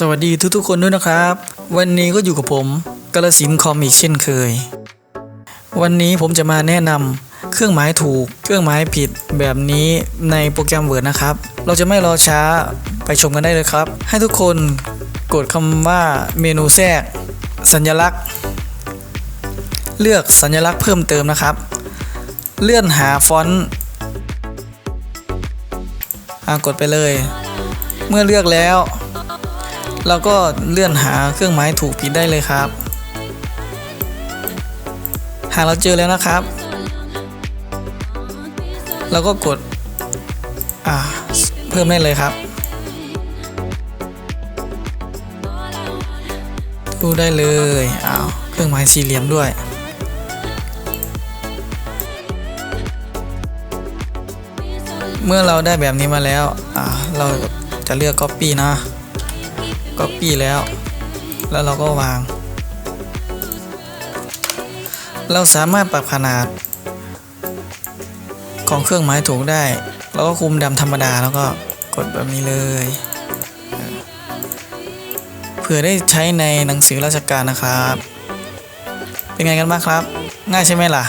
สวัสดีทุกๆคนด้วยนะครับ วันนี้ก็อยู่กับผมกาลสินคอมอีกเช่นเคย วันนี้ผมจะมาแนะนำเครื่องหมายถูก เครื่องหมายผิดแบบนี้ในโปรแกรม Word นะครับ เราจะไม่รอช้าไปชมกันได้เลยครับ ให้ทุกคนกดคำว่าเมนูแทรก สัญลักษณ์ เลือกสัญลักษณ์เพิ่มเติมนะครับ เลื่อนหาฟอนต์กดไปเลย เมื่อเลือกแล้ว เราก็เลื่อนหาเครื่องหมายถูกผิดได้เลยครับ หากเราเจอแล้วนะครับ เราก็กดเพิ่มได้เลยครับ ดูได้เลยอ้าวเครื่องหมายสี่เหลี่ยมด้วยเมื่อเราได้แบบนี้มาแล้ว เราจะเลือก Copy นะ Copy แล้ว แล้วเราก็วาง เราสามารถปรับขนาด ของเครื่องหมายถูกได้ เราก็คุมดำธรรมดาแล้วก็กดแบบนี้เลยเออเผื่อได้ใช้ในหนังสือราชการนะครับ เป็นไงกันบ้างครับ ง่ายใช่ไหมล่ะ